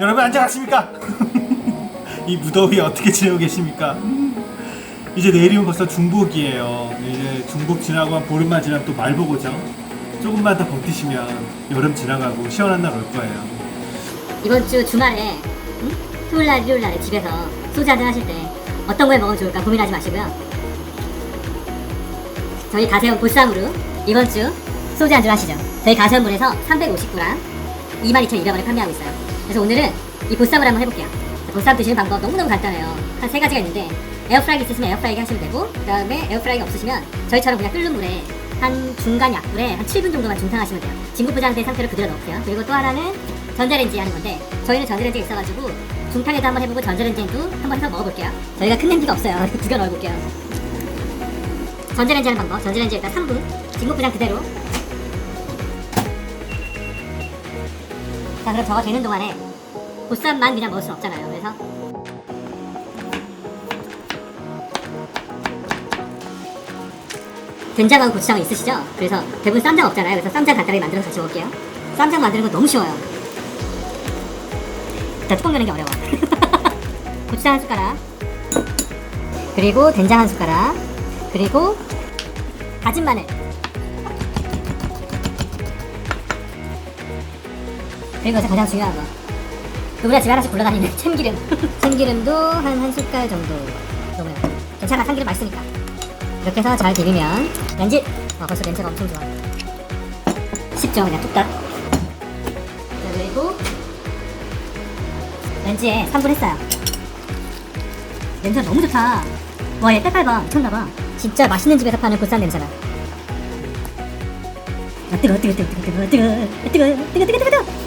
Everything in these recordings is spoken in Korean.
여러분 안녕하십니까? 이 무더위 어떻게 지내고 계십니까? 이제 내일이면 벌써 중복이에요. 이제 중복 지나고 한 보름만 지나면 또 말보고죠. 조금만 더 버티시면 여름 지나가고 시원한 날 올 거예요. 이번 주 주말에 응? 토요일 날 일요일 날에 집에서 소주 한잔 하실 때 어떤 걸 먹으면 좋을까 고민하지 마시고요. 저희 가세온 보쌈으로 이번 주 소주 한잔 하시죠. 저희 가세온물에서 350g 22,200원에 판매하고 있어요. 그래서 오늘은 이 보쌈을 한번 해볼게요. 보쌈 드시는 방법 너무너무 간단해요. 한 세 가지가 있는데 에어프라이기 있으시면 에어프라이기 하시면 되고 그 다음에 에어프라이기 없으시면 저희처럼 그냥 끓는 물에 한 중간 약불에 한 7분 정도만 중탕하시면 돼요. 진구 포장된 상태로 그대로 넣을게요. 그리고 또 하나는 전자레인지 하는 건데 저희는 전자레인지가 있어가지고 중탕에도 한번 해보고 전자레인지도 한번 해서 먹어볼게요. 저희가 큰 냄비가 없어요. 두개 넣어볼게요. 전자레인지 하는 방법. 전자레인지 일단 3분. 진구 포장 그대로. 자 그럼 저거 되는 동안에 보쌈만 그냥 먹을 순 없잖아요. 그래서 된장하고 고추장은 있으시죠? 그래서 대부분 쌈장 없잖아요. 그래서 쌈장 간단하게 만들어서 같이 먹을게요. 쌈장 만드는 거 너무 쉬워요. 일단 뚜껑 여는 게 어려워. 고추장 한 숟가락. 그리고 된장 한 숟가락. 그리고 다진 마늘. 그리고 가장 중요한 거. 그 우리가 집에 하나씩 굴러다니는 참기름. 참기름도 한 한 숟갈 정도 넣어요. 괜찮아, 참기름 맛있으니까. 이렇게 해서 잘 비비면 렌즈. 아, 벌써 냄새가 엄청 좋아. 쉽죠, 그냥 뚝딱. 자, 그리고 렌즈에 3분 했어요. 냄새 너무 좋다. 와, 얘 때깔 봐. 미쳤나봐. 진짜 맛있는 집에서 파는 보쌈 냄새나. 아, 뜨거, 뜨거, 뜨거, 뜨거, 뜨거, 뜨거, 뜨거, 뜨거, 뜨거, 뜨거, 뜨거.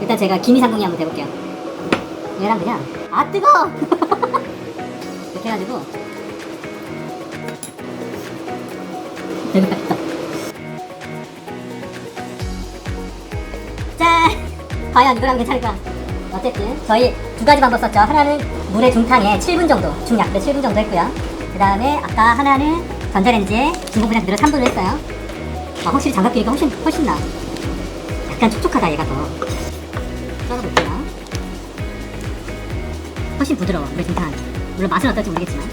일단 제가 기미상궁이 한번 해볼게요. 얘랑 그냥 아 뜨거! 이렇게 해가지고. 짠! 과연 이거랑 괜찮을까? 어쨌든 저희 두 가지 방법 썼죠. 하나는 물에 중탕에 7분 정도, 중약불에 7분 정도 했고요. 그 다음에 아까 하나는 전자레인지에 중국 그냥 그대로 3분을 했어요. 아, 확실히 장갑 끼니까 훨씬 훨씬 나. 약간 촉촉하다 얘가 더. 썰어볼게요. 훨씬 부드러워 중탕. 물론 맛은 어떨지 모르겠지만.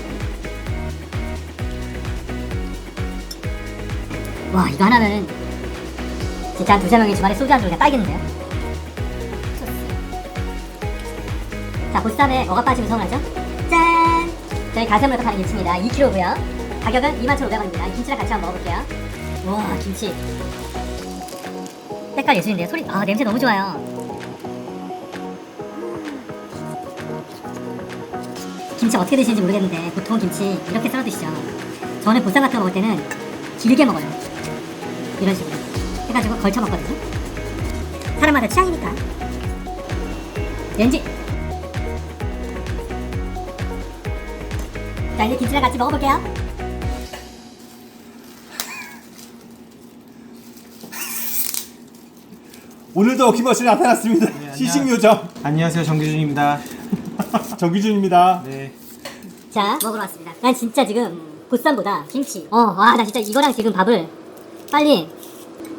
와 이거 하나는 진짜 한 두세 명이 주말에 소주 한잔 그냥 딱이겠는데요? 자 보쌈에 뭐가 빠지면 서운하죠? 짠! 저희 가슴으로 파는 김치입니다 2kg고요 가격은 21,500원입니다 김치랑 같이 한번 먹어볼게요 와 김치 색깔 예술인데요 소리 아 냄새 너무 좋아요 김치 어떻게 드시는지 모르겠는데 보통 김치 이렇게 썰어 드시죠. 저는 보쌈 같은 거 먹을 때는 길게 먹어요. 이런 식으로. 해가지고 걸쳐 먹거든요. 사람마다 취향이니까. 렌지. 자 이제 김치랑 같이 먹어볼게요. 오늘도 어김없이 나타났습니다. 네, 시식요정. 안녕하세요. 정규준입니다. 정기준입니다. 네. 자 먹으러 왔습니다. 난 진짜 지금 보쌈보다 김치. 어 와 나 진짜 이거랑 지금 밥을 빨리.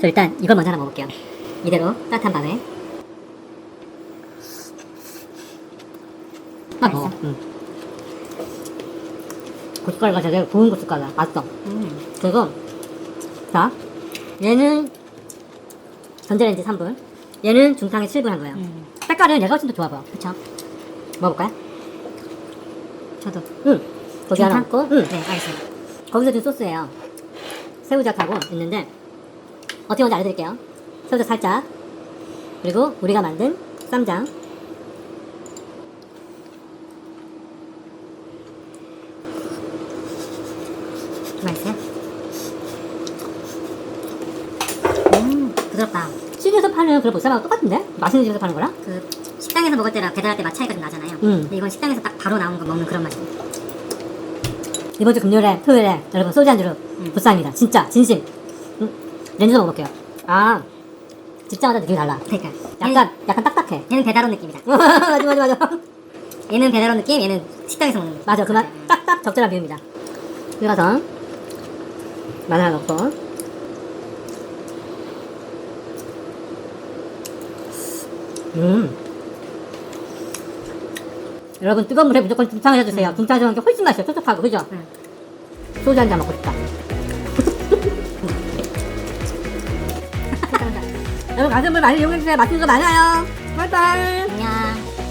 저 일단 이걸 먼저 하나 먹을게요. 이대로 따뜻한 밥에. 아 맛있어. 응. 고춧가루가 되게 좋은 고춧가루야. 맛있어. 그리고 자 얘는 전자레인지 3분. 얘는 중탕에 7분 한 거예요. 색깔은 얘가 훨씬 더 좋아 보여. 그쵸 먹어볼까요? 저도. 응. 거기 하나 먹고? 응. 네, 알겠습니다. 거기서 준 소스예요. 새우젓하고 있는데 어떻게 먼저 알려드릴게요. 새우젓 살짝. 그리고 우리가 만든 쌈장. 맛있어요? 음 부드럽다. 시중에서 파는 그런 보쌈하고 똑같은데? 맛있는 집에서 파는 거랑? 그 식당에서 먹을 때랑 배달할 때 맛 차이가 좀 나잖아요. 음. 근데 이건 식당에서 딱 바로 나온 거 먹는 그런 맛이에요. 이번 주 금요일에 토요일에 여러분 소주 안주로 보쌈입니다. 진짜 진심. 음, 렌즈도 먹어볼게요. 아 집자마자 느낌이 달라. 그러니까. 약간 약간 딱딱해. 얘는 배달온 느낌이다. 맞아 맞아 맞아. 얘는 배달온 느낌 얘는 식당에서 먹는 맞아 그 맛. 딱딱 적절한 비유입니다. 그래서. 마늘 하나 넣고. 음. 여러분 뜨거운 물에 무조건 중탕을 해주세요. 음. 중탕 해주는 게 훨씬 맛있어요. 촉촉하고 그죠? 소주 한 잔 먹고 싶다. 여러분 가슴을 많이 이용해주세요. 맛있는 거 많아요. 바이바이.